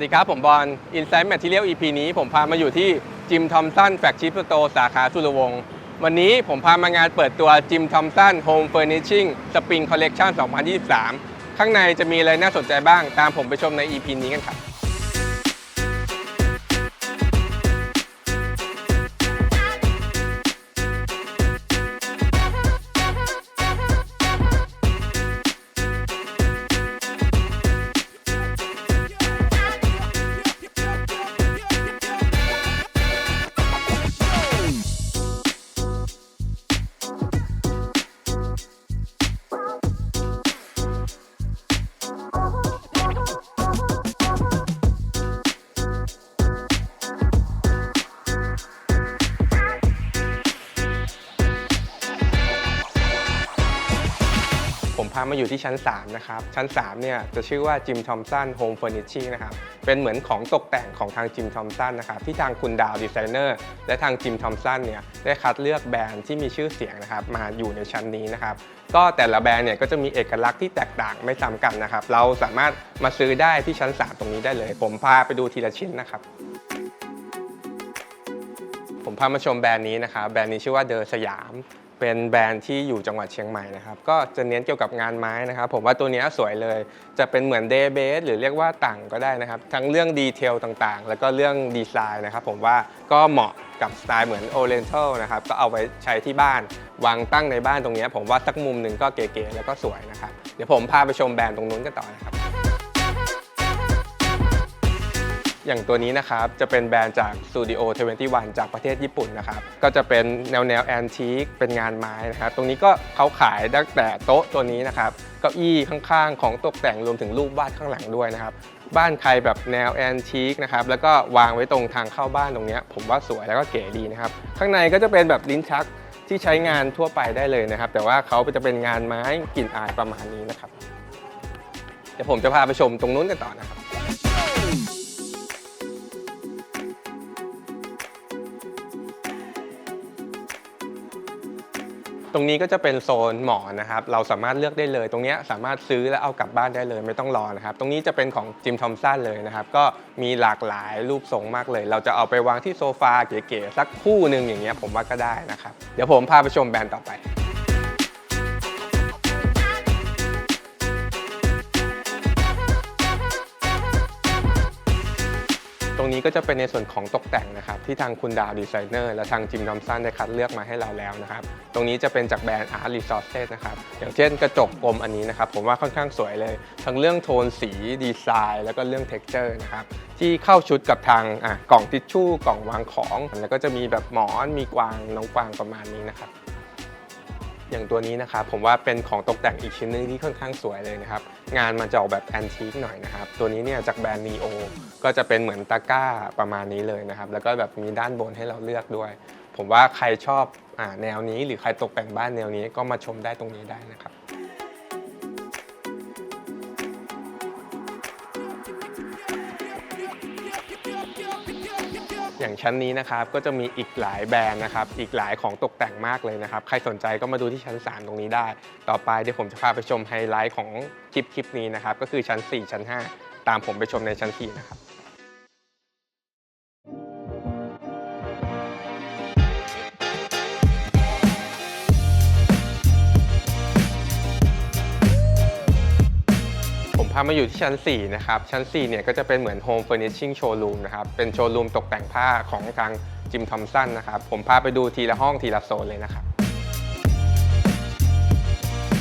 สวัสดีครับ ผมบอล Insight Material EP นี้ผมพามาอยู่ที่จิมทอมสันแฟคชิปสโตสาขาสุรวงศ์วันนี้ผมพามางานเปิดตัวจิมทอมสันโฮมเฟอร์นิชชิ่งสปริงคอลเลกชัน2023 ข้างในจะมีอะไรน่าสนใจบ้างตามผมไปชมใน EP นี้กันครับ มาอยู่ที่ชั้น 3 นะครับ ชั้น 3 เนี่ยจะชื่อว่าจิมทอมสันโฮมเฟอร์นิชิ่งนะครับ เป็นเหมือนของตกแต่งของทางจิมทอมสันนะครับ ที่ทางคุณดาวดีไซเนอร์และทางจิมทอมสันเนี่ยได้คัดเลือกแบรนด์ที่มีชื่อเสียงนะครับ มาอยู่ในชั้นนี้นะครับ ก็แต่ละแบรนด์เนี่ยก็จะมีเอกลักษณ์ที่แตกต่างไม่ซ้ำกันนะครับ เราสามารถมาซื้อได้ที่ชั้น 3 ตรงนี้ได้เลย ผมพาไปดูทีละชิ้นนะครับผมพามาชมแบรนด์นี้นะครับ แบรนด์นี้ชื่อว่าเดอสยาม เป็นแบรนด์ที่อยู่จังหวัดเชียงใหม่นะครับ ก็จะเน้นเกี่ยวกับงานไม้นะครับ ผมว่าตัวนี้สวยเลย จะเป็นเหมือนเดย์เบสหรือเรียกว่าต่างก็ได้นะครับ ทั้งเรื่องดีเทลต่างๆ แล้วก็เรื่องดีไซน์นะครับ ผมว่าก็เหมาะกับสไตล์เหมือนโอเ n น a l นะครับ ก็เอาไว้ใช้ที่บ้าน วางตั้งในบ้านตรงนี้ ผมว่าสักมุมหนึ่งก็เก๋ๆแล้วก็สวยนะครับ เดี๋ยวผมพาไปชมแบรนด์ตรงนู้นกันต่อนะครับ อย่างตัวนี้นะครับจะเป็นแบรนด์จาก Studio 21 จากประเทศญี่ปุ่นนะครับก็จะเป็นแนวแนวแอนทีคเป็นงานไม้นะครับตรงนี้ก็เขาขายตั้งแต่โต๊ะตัวนี้นะครับเก้าอี้ข้างๆ ของตกแต่งรวมถึงรูปวาดข้างหลังด้วยนะครับบ้านใครแบบแนวแอนทีคนะครับแล้วก็วางไว้ตรงทางเข้าบ้านตรงนี้ผมว่าสวยแล้วก็เก๋ดีนะครับข้างในก็จะเป็นแบบลิ้นชักที่ใช้งานทั่วไปได้เลยนะครับ แต่ว่าเขาจะเป็นงานไม้กลิ่นอายประมาณนี้นะครับเดี๋ยวผมจะพาไปชมตรงนู้นกันต่อนะครับ ตรงนี้ก็จะเป็นโซนหมอนนะครับ เราสามารถเลือกได้เลย ตรงนี้สามารถซื้อและเอากลับบ้านได้เลย ไม่ต้องรอนะครับ ตรงนี้จะเป็นของจิมทอมสันเลยนะครับ ก็มีหลากหลายรูปทรงมากเลย เราจะเอาไปวางที่โซฟาเก๋ๆสักคู่หนึ่งอย่างเงี้ยผมว่าก็ได้นะครับ เดี๋ยวผมพาไปชมแบรนด์ต่อไป นี้ก็จะเป็นในส่วนของตกแต่งนะครับที่ทางคุณดาวดีไซเนอร์และทางจิมดอมสันได้คัดเลือกมาให้เราแล้วนะครับตรงนี้จะเป็นจากแบรนด์ Art Resources นะครับอย่างเช่นกระจกกลมอันนี้นะครับผมว่าค่อนข้างสวยเลย ทั้งเรื่องโทนสีดีไซน์ แล้วก็เรื่อง Texture นะครับที่เข้าชุดกับทางอะกล่องทิชชู่กล่องวางของ แล้วก็จะมีแบบหมอนมีกวางน้องกวางประมาณนี้นะครับ อย่างตัวนี้นะครับผมว่าเป็นของตกแต่งอีกชิ้นหนึงที่ค่อนข้างสวยเลยนะครับ งานมันจะออกแบบแอนทิคหน่อยนะครับ ตัวนี้เนี่ยจากแบรนด์ Neo ก็จะเป็นเหมือนตะกร้าประมาณนี้เลยนะครับ แล้วก็แบบมีด้านบนให้เราเลือกด้วย ผมว่าใครชอบอแนวนี้หรือใครตกแต่งบ้านแนวนี้ก็มาชมได้ตรงนี้ได้นะครับ อย่างชั้นนี้นะครับก็จะมีอีกหลายแบรนด์นะครับอีกหลายของตกแต่งมากเลยนะครับ ใครสนใจก็มาดูที่ชั้น 3 ตรงนี้ได้ ต่อไปเดี๋ยวผมจะพาไปชมไฮไลท์ของคลิปคลิปนี้นะครับก็คือชั้น 4 ชั้น 5 ตามผมไปชมในชั้น4นะครับ มามาอยู่ที่ชั้น 4 นะครับ ชั้น 4 เนี่ยก็จะเป็นเหมือน Home Furnishing Showroom นะครับ เป็นโชว์รูมตกแต่งผ้าของทางจิมทอมสันนะครับ ผมพาไปดูทีละห้องทีละโซนเลยนะครับ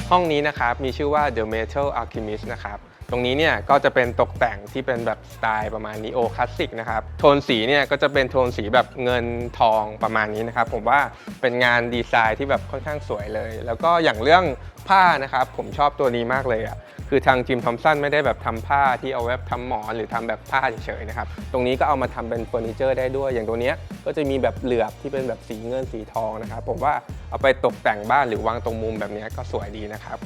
ห้องนี้นะครับมีชื่อว่า The Metal Alchemist นะครับ ตรงนี้เนี่ยก็จะเป็นตกแต่งที่เป็นแบบสไตล์ประมาณนีโอคลาสสิกนะครับ โทนสีเนี่ยก็จะเป็นโทนสีแบบเงินทองประมาณนี้นะครับ ผมว่าเป็นงานดีไซน์ที่แบบค่อนข้างสวยเลย แล้วก็อย่างเรื่อง ผ้านะครับ ผมชอบตัวนี้มากเลยอะคือทางจิมทอมสันไม่ได้แบบทำผ้าที่เอาไว้ทำหมอนหรือทำแบบผ้าเฉยๆนะครับ ตรงนี้ก็เอามาทำเป็นเฟอร์นิเจอร์ได้ด้วย อย่างตัวเนี้ยก็จะมีแบบเหลือบที่เป็นแบบสีเงินสีทองนะครับ ผมว่าเอาไปตกแต่งบ้านหรือวางตรงมุมแบบนี้ก็สวยดีนะครับ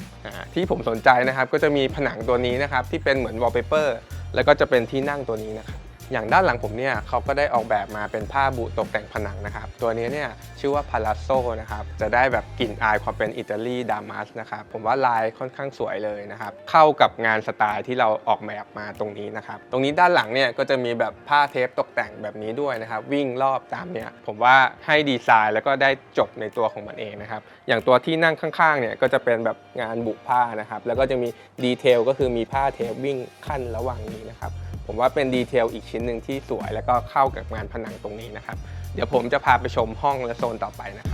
ที่ผมสนใจนะครับก็จะมีผนังตัวนี้นะครับที่เป็นเหมือนวอลเปเปอร์แล้วก็จะเป็นที่นั่งตัวนี้นะครับ อย่างด้านหลังผมเนี่ยเขาก็ได้ออกแบบมาเป็นผ้าบุตกแต่งผนังนะครับ ตัวนี้เนี่ยชื่อว่าพา l าโซนะครับ จะได้แบบกลิ่นอายความเป็นอิตาลีดามัสนะครับ ผมว่าลายค่อนข้างสวยเลยนะครับ เข้ากับงานสไตล์ที่เราออกแบบมาตรงนี้นะครับ ตรงนี้ด้านหลังเนี่ยก็จะมีแบบผ้าเทปตกแต่งแบบนี้ด้วยนะครับ วิ่งรอบตามเนี่ยผมว่าให้ดีไซน์แล้วก็ได้จบในตัวของมันเองนะครับ อย่างตัวที่นั่งข้างๆเนี่ยก็จะเป็นแบบงานบุผ้านะครับ แล้วก็จะมีดีเทลก็คือมีผ้าเทปวิ่งขั้นระหว่างนี้นะครับ ผมว่าเป็นดีเทลอีกชิ้นหนึ่งที่สวย แล้วก็เข้ากับงานผนังตรงนี้นะครับ เดี๋ยวผมจะพาไปชมห้องและโซนต่อไปนะครับ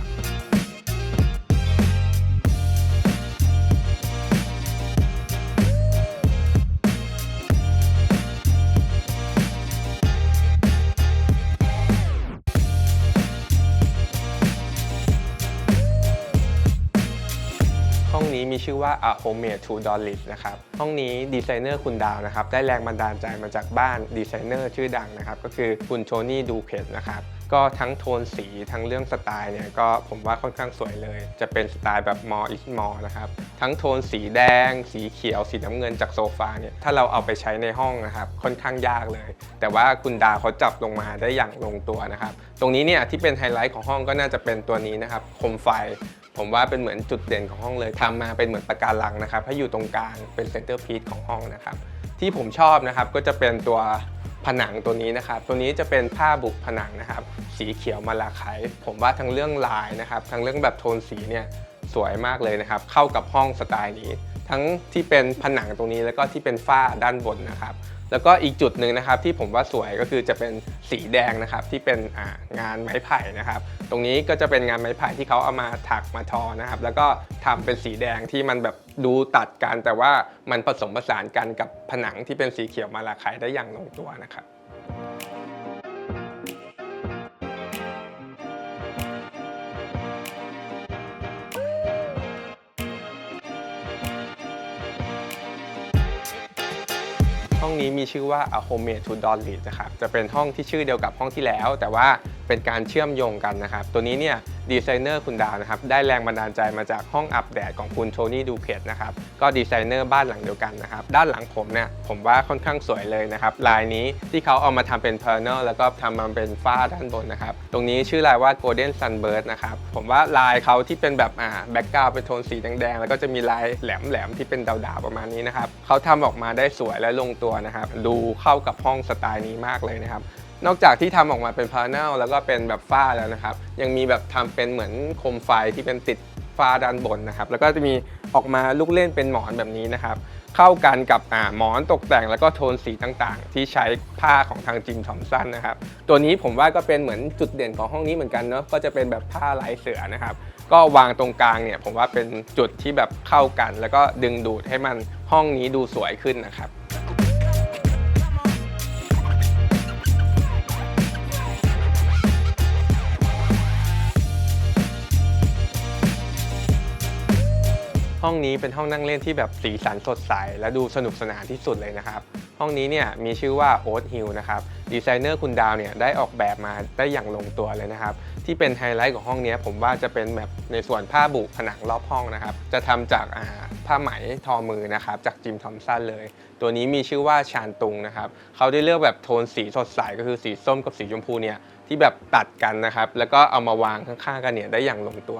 ชื่อว่า A Homemade to Dolly นะครับ ห้องนี้ดีไซเนอร์คุณดาวนะครับ ได้แรงบันดาลใจมาจากบ้านดีไซเนอร์ชื่อดังนะครับ ก็คือคุณโทนี่ดูเคทนะครับก็ทั้งโทนสีทั้งเรื่องสไตล์เนี่ยก็ผมว่าค่อนข้างสวยเลย จะเป็นสไตล์แบบมออิสมอนะครับ ทั้งโทนสีแดง สีเขียว สีน้ำเงินจากโซฟาเนี่ยถ้าเราเอาไปใช้ในห้องนะครับ ค่อนข้างยากเลย แต่ว่าคุณดาวเขาจับลงมาได้อย่างลงตัวนะครับ ตรงนี้เนี่ยที่เป็นไฮไลท์ของห้องก็น่าจะเป็นตัวนี้นะครับโคมไฟ ผมว่าเป็นเหมือนจุดเด่นของห้องเลยทำมาเป็นเหมือนปะการังนะครับให้อยู่ตรงกลางเป็นเซนเตอร์พีซของห้องนะครับที่ผมชอบนะครับก็จะเป็นตัวผนังตัวนี้นะครับ ตัวนี้จะเป็นผ้าบุผนังนะครับ สีเขียวมาลาไคผมว่าทั้งเรื่องลายนะครับทั้งเรื่องแบบโทนสีเนี่ยสวยมากเลยนะครับ เข้ากับห้องสไตล์นี้ ทั้งที่เป็นผนังตรงนี้แล้วก็ที่เป็นฝ้าด้านบนนะครับ แล้วก็อีกจุดหนึ่งนะครับที่ผมว่าสวยก็คือจะเป็นสีแดงนะครับที่เป็นงานไม้ไผ่นะครับ ตรงนี้ก็จะเป็นงานไม้ไผ่ที่เขาเอามาถักมาทอนะครับ แล้วก็ทำเป็นสีแดงที่มันแบบดูตัดกัน แต่ว่ามันผสมผสานกันกับผนังที่เป็นสีเขียวมาลาไคายได้อย่างลงตัวนะครับ ห้องนี้มีชื่อว่า A Homemade to Dolly นะครับ จะเป็นห้องที่ชื่อเดียวกับห้องที่แล้ว แต่ว่า เป็นการเชื่อมโยงกันนะครับ ตัวนี้เนี่ยดีไซเนอร์คุณดาวนะครับได้แรงบันดาลใจมาจากห้องอัปแดดของคุณโทนี่ดูเคทนะครับก็ดีไซเนอร์บ้านหลังเดียวกันนะครับด้านหลังผมเนี่ยผมว่าค่อนข้างสวยเลยนะครับลายนี้ที่เขาเอามาทำเป็น p a n e l แล้วก็ทำมาเป็นฝ้าด้านบนนะครับตรงนี้ชื่อลายว่า Golden Sunbird นะครับผมว่าลายเขาที่เป็นแบบอ่าแบ็กกราวเป็นโทนสีแดงๆแล้วก็จะมีลายแหลมๆที่เป็นดาวๆประมาณนี้นะครับเขาทำออกมาได้สวยและลงตัวนะครับดูเข้ากับห้องสไตล์นี้มากเลยนะครับ นอกจากที่ทำออกมาเป็นพาเนลแล้วก็เป็นแบบฝ้าแล้วนะครับ ยังมีแบบทำเป็นเหมือนโคมไฟที่เป็นติดฝ้าด้านบนนะครับ แล้วก็จะมีออกมาลูกเล่นเป็นหมอนแบบนี้นะครับ เข้ากันกับหมอนตกแต่งแล้วก็โทนสีต่างๆ ที่ใช้ผ้าของทางจิมทอมสันนะครับ ตัวนี้ผมว่าก็เป็นเหมือนจุดเด่นของห้องนี้เหมือนกันเนาะก็จะเป็นแบบผ้าลายเสือนะครับ ก็วางตรงกลางเนี่ยผมว่าเป็นจุดที่แบบเข้ากัน แล้วก็ดึงดูดให้มันห้องนี้ดูสวยขึ้นนะครับ ห้องนี้เป็นห้องนั่งเล่นที่แบบสีสันสดใส และดูสนุกสนานที่สุดเลยนะครับ ห้องนี้เนี่ยมีชื่อว่า Oat Hill นะครับดีไซเนอร์คุณดาวเนี่ยได้ออกแบบมาได้อย่างลงตัวเลยนะครับ ที่เป็นไฮไลท์ของห้องนี้ผมว่าจะเป็นแบบในส่วนผ้าบุผนังรอบห้องนะครับ จะทำจากาผ้าไหมทอมือนะครับจากจิมทอมสันเลย ตัวนี้มีชื่อว่าชานตุงนะครับเขาได้เลือกแบบโทนสีสดใสก็คือสีส้มกับสีชมพูเนี่ยที่แบบตัดกันนะครับแล้วก็เอามาวางข้างๆกันเนี่ยได้อย่างลงตัว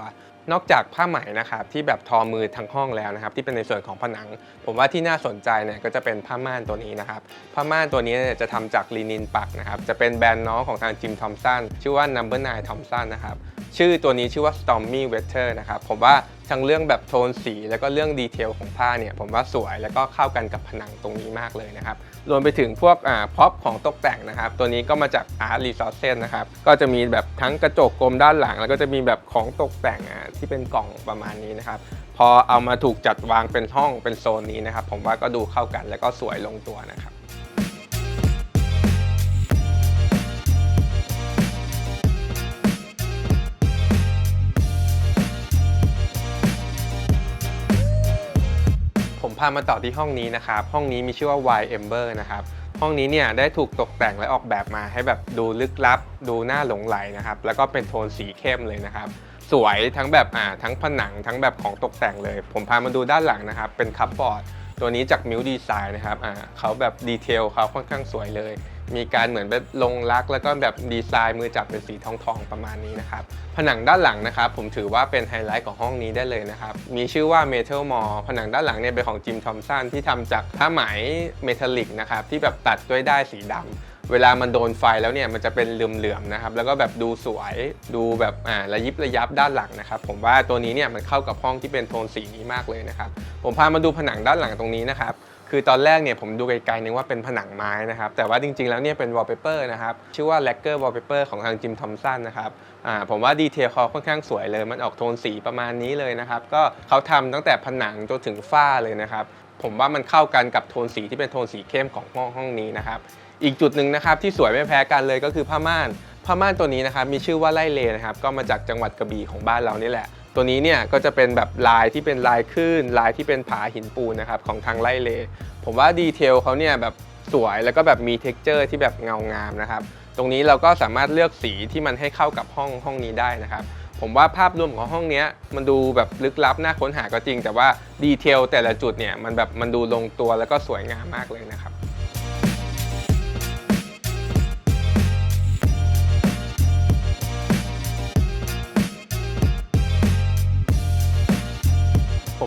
นอกจากผ้าไหมนะครับที่แบบทอมือทั้งห้องแล้วนะครับที่เป็นในส่วนของผนัง ผมว่าที่น่าสนใจเนี่ยก็จะเป็นผ้าม่านตัวนี้นะครับผ้าม่านตัวนี้เนี่ยจะทำจากลินินปักนะครับจะเป็นแบรนด์น้องของทางจิมทอมสันชื่อว่า Number 9 Thompson นะครับชื่อตัวนี้ชื่อว่า Stormy Weather นะครับผมว่า ทั้งเรื่องแบบโทนสี แล้วก็เรื่องดีเทลของผ้าเนี่ยผมว่าสวยแล้วก็เข้ากันกับผนังตรงนี้มากเลยนะครับรวมไปถึงพวกอ่าพ็อปของตกแต่งนะครับ ตัวนี้ก็มาจาก Art Resources นะครับ ก็จะมีแบบทั้งกระจกกลมด้านหลัง แล้วก็จะมีแบบของตกแต่งอะที่เป็นกล่องประมาณนี้นะครับ พอเอามาถูกจัดวางเป็นห้องเป็นโซนนี้นะครับ ผมว่าก็ดูเข้ากันแล้วก็สวยลงตัวนะครับ พามาต่อที่ห้องนี้นะครับ ห้องนี้มีชื่อว่า Y Ember นะครับห้องนี้เนี่ยได้ถูกตกแต่งและออกแบบมาให้แบบดูลึกลับ ดูน่าหลงไหลนะครับ แล้วก็เป็นโทนสีเข้มเลยนะครับ สวยทั้งแบบอ่าทั้งผนังทั้งแบบของตกแต่งเลย ผมพามาดูด้านหลังนะครับ เป็นคัพบอร์ดตัวนี้จากมิวดีไซน์นะครับอ่าเขาแบบดีเทลเขาค่อนข้างสวยเลย มีการเหมือนแบบลงรัก แล้วก็แบบดีไซน์มือจับเป็นสีทองทองๆประมาณนี้นะครับผนังด้านหลังนะครับผมถือว่าเป็นไฮไลท์ของห้องนี้ได้เลยนะครับมีชื่อว่า Metal m o r ผนังด้านหลังเนี่ยเป็นของจิมทอมสันที่ทำจากผ้าไหมเมทัลลิกนะครับที่แบบตัดด้วยด้ายสีดำเวลามันโดนไฟแล้วเนี่ยมันจะเป็นเหลื่อมๆนะครับ แล้วก็แบบดูสวยดูแบบอ่าระยิบระยับด้านหลังนะครับ ผมว่าตัวนี้เนี่ยมันเข้ากับห้องที่เป็นโทนสีนี้มากเลยนะครับ ผมพามาดูผนังด้านหลังตรงนี้นะครับ คือตอนแรกเนี่ยผมดูไกลๆนึกว่าเป็นผนังไม้นะครับ แต่ว่าจริงๆ แล้วเนี่ยเป็นวอลเปเปอร์นะครับ ชื่อว่า Lacquer Wallpaper ของทางจิมทอมสันนะครับอ่าผมว่าดีเทลเขาค่อนข้างสวยเลย มันออกโทนสีประมาณนี้เลยนะครับ ก็เขาทำตั้งแต่ผนังจนถึงฝ้าเลยนะครับ ผมว่ามันเข้ากันกับโทนสีที่เป็นโทนสีเข้มของห้องห้องนี้นะครับ อีกจุดหนึ่งนะครับที่สวยไม่แพ้กันเลยก็คือผ้าม่านผ้าม่านตัวนี้นะครับมีชื่อว่าไล่เลนะครับก็มาจากจังหวัดกระบี่ของบ้านเรานี่แหละ ตัวนี้เนี่ยก็จะเป็นแบบลายที่เป็นลายคลื่นลายที่เป็นผาหินปูนนะครับของทางไล่เล ผมว่าดีเทลเขาเนี่ยแบบสวยแล้วก็แบบมีเท็กเจอร์ที่แบบเงางามนะครับตรงนี้เราก็สามารถเลือกสีที่มันให้เข้ากับห้องห้องนี้ได้นะครับผมว่าภาพรวมของห้องนี้มันดูแบบลึกลับน่าค้นหาก็จริง แต่ว่าดีเทลแต่ละจุดเนี่ยมันแบบมันดูลงตัวแล้วก็สวยงามมากเลยนะครับ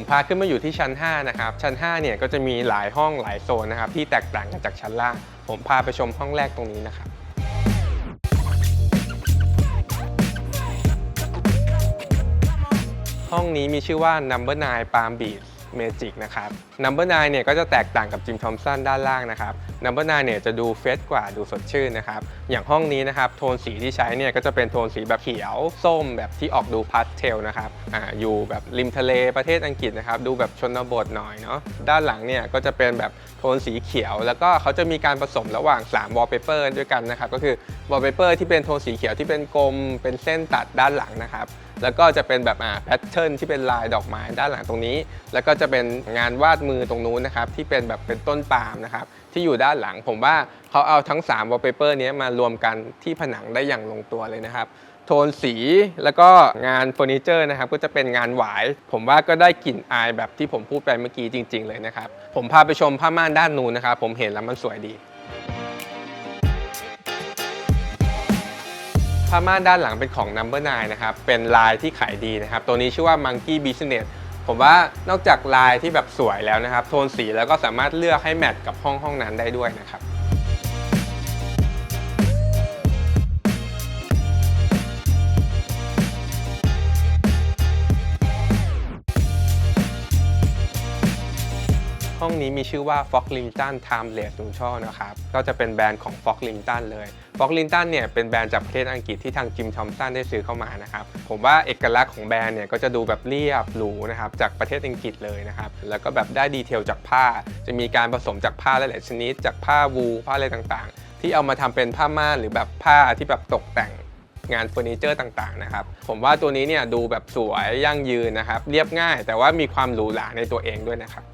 ผมพาขึ้นมาอยู่ที่ชั้น 5 นะครับ ชั้น 5 เนี่ยก็จะมีหลายห้องหลายโซนนะครับ ที่แตกต่างกันจากชั้นล่าง ผมพาไปชมห้องแรกตรงนี้นะครับห้องนี้มีชื่อว่า Number 9 Palm Beach Magic นะครับ Number 9เนี่ยก็จะแตกต่างกับจิมทอมสันด้านล่างนะครับ Number 9เนี่ยจะดูเฟรชกว่าดูสดชื่นนะครับ อย่างห้องนี้นะครับโทนสีที่ใช้เนี่ยก็จะเป็นโทนสีแบบเขียว ส้มแบบที่ออกดูพาสเทลนะครับอ่าอยู่แบบริมทะเลประเทศอังกฤษนะครับดูแบบชนบทหน่อยเนาะด้านหลังเนี่ยก็จะเป็นแบบโทนสีเขียว แล้วก็เขาจะมีการผสมระหว่าง3 wallpaper ด้วยกันนะครับก็คือ wallpaper ที่เป็นโทนสีเขียวที่เป็นกลมเป็นเส้นตัดด้านหลังนะครับ แล้วก็จะเป็นแบบอ่าแพทเทิร์นที่เป็นลายดอกไม้ด้านหลังตรงนี้ แล้วก็จะเป็นงานวาดมือตรงนู้นนะครับที่เป็นแบบเป็นต้นปาล์มนะครับที่อยู่ด้านหลัง ผมว่าเขาเอาทั้ง3 wallpaper เนี้มารวมกันที่ผนังได้อย่างลงตัวเลยนะครับโทนสีแล้วก็งานเฟอร์นิเจอร์นะครับก็จะเป็นงานหวาย ผมว่าก็ได้กลิ่นอายแบบที่ผมพูดไปเมื่อกี้จริง ๆ เลยนะครับผมพาไปชมผ้าม่านด้านนู้นนะครับผมเห็นแล้วมันสวยดี ผ้าม่านด้านหลังเป็นของ Number 9นะครับ เป็นลายที่ขายดีนะครับ ตัวนี้ชื่อว่า Monkey Business ผมว่านอกจากลายที่แบบสวยแล้วนะครับ โทนสีแล้วก็สามารถเลือกให้แมทกับห้องห้องนั้นได้ด้วยนะครับ ห้องนี้มีชื่อว่า Fox Linton Timeless Neutral นะครับ ก็จะเป็นแบรนด์ของ Fox Linton เลย Fox Linton เนี่ยเป็นแบรนด์จากประเทศอังกฤษที่ทางจิมทอมสันได้ซื้อเข้ามานะครับ ผมว่าเอกลักษณ์ของแบรนด์เนี่ยก็จะดูแบบเรียบหรูนะครับจากประเทศอังกฤษเลยนะครับ แล้วก็แบบได้ดีเทลจากผ้า จะมีการผสมจากผ้าหลายๆชนิด จากผ้าวูลผ้าอะไรต่างๆ ที่เอามาทำเป็นผ้าม่านหรือแบบผ้าที่แบบตกแต่งงานเฟอร์นิเจอร์ต่างๆนะครับ ผมว่าตัวนี้เนี่ยดูแบบสวยยั่งยืนนะครับ เรียบง่าย แต่ว่ามีความหรูหราในตัวเองด้วยนะครับ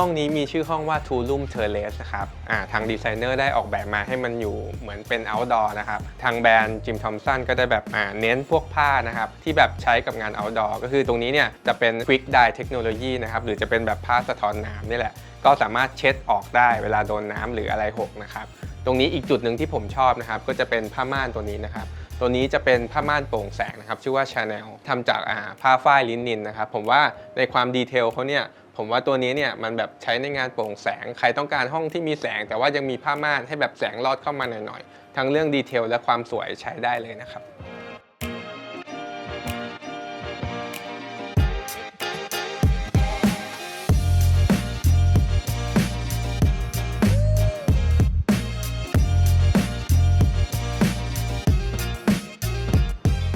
ห้องนี้มีชื่อห้องว่า Two Room Terrace นะครับอ่าทางดีไซเนอร์ได้ออกแบบมาให้มันอยู่เหมือนเป็น outdoor นะครับ ทางแบรนด์จิมทอมสันก็ได้แบบอ่าเน้นพวกผ้านะครับ ที่แบบใช้กับงาน outdoor ก็คือตรงนี้เนี่ยจะเป็น quick dye technology นะครับ หรือจะเป็นแบบผ้าสะท้อนน้ำนี่แหละ ก็สามารถเช็ดออกได้เวลาโดนน้ำหรืออะไรหกนะครับตรงนี้อีกจุดหนึ่งที่ผมชอบนะครับ ก็จะเป็นผ้าม่านตัวนี้นะครับตัวนี้จะเป็นผ้าม่านโปร่งแสงนะครับ ชื่อว่า Chanel ทำจากผ้าฝ้ายลินินนะครับ ผมว่าในความดีเทลเขาเนี่ย ผมว่าตัวนี้เนี่ยมันแบบใช้ในงานโปร่งแสง ใครต้องการห้องที่มีแสง แต่ว่ายังมีผ้าม่านให้แบบแสงลอดเข้ามาหน่อยๆ ทั้งเรื่องดีเทลและความสวยใช้ได้เลยนะครับ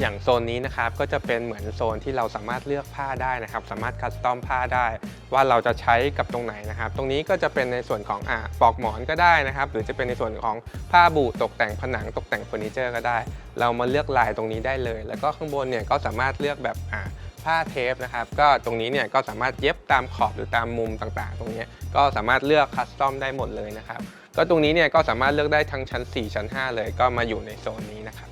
อย่างโซนนี้นะครับก็จะเป็นเหมือนโซนที่เราสามารถเลือกผ้าได้นะครับ สามารถคัสตอมผ้าได้ ว่าเราจะใช้กับตรงไหนนะครับ ตรงนี้ก็จะเป็นในส่วนของอะปลอกหมอนก็ได้นะครับ หรือจะเป็นในส่วนของผ้าบูตกแต่งผนังตกแต่งเฟอร์นิเจอร์ก็ได้ เรามาเลือกลายตรงนี้ได้เลย แล้วก็ข้างบนเนี่ยก็สามารถเลือกแบบอะผ้าเทปนะครับ ก็ตรงนี้เนี่ยก็สามารถเย็บตามขอบหรือตามมุมต่างๆ ตรงนี้ก็สามารถเลือกคัสตอมได้หมดเลยนะครับ ก็ตรงนี้เนี่ยก็สามารถเลือกได้ทั้งชั้น 4 ชั้น 5 เลยก็มาอยู่ในโซนนี้นะครับ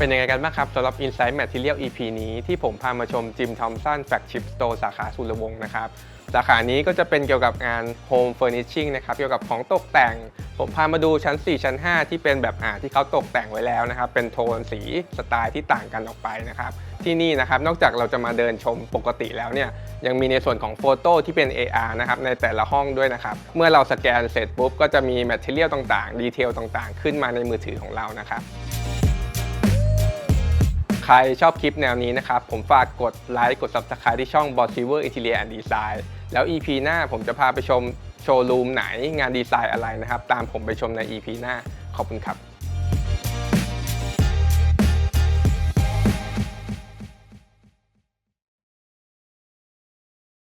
เป็นยังไงกันบ้างครับสำหรับ Insight Material EP นี้ที่ผมพามาชมจิมทอมสันแฟ g ชิ p Store สาขาสุรวงศ์นะครับ สาขานี้ก็จะเป็นเกี่ยวกับงาน Home Furnishing นะครับ เกี่ยวกับของตกแต่ง ผมพามาดูชั้น 4 ชั้น 5 ที่เป็นแบบอ่าที่เขาตกแต่งไว้แล้วนะครับ เป็นโทนสีสไตล์ที่ต่างกันออกไปนะครับ ที่นี่นะครับ นอกจากเราจะมาเดินชมปกติแล้วเนี่ย ยังมีในส่วนของโฟโต้ที่เป็น AR นะครับ ในแต่ละห้องด้วยนะครับ เมื่อเราสแกนเสร็จปุ๊บก็จะมีแมทเทียลต่างๆ ดีเทลต่างๆ ขึ้นมาในมือถือของเรานะครับ ครชอบคลิปแนวนี้นะครับ ผมฝากกดไลค์กด Subscribe ที่ช่อง b o s s i v e r Interior and Design แล้ว EP หน้าผมจะพาไปชมโชว์รูมไหนงานดีไซน์อะไรนะครับ ตามผมไปชมใน EP หน้า ขอบคุณครับ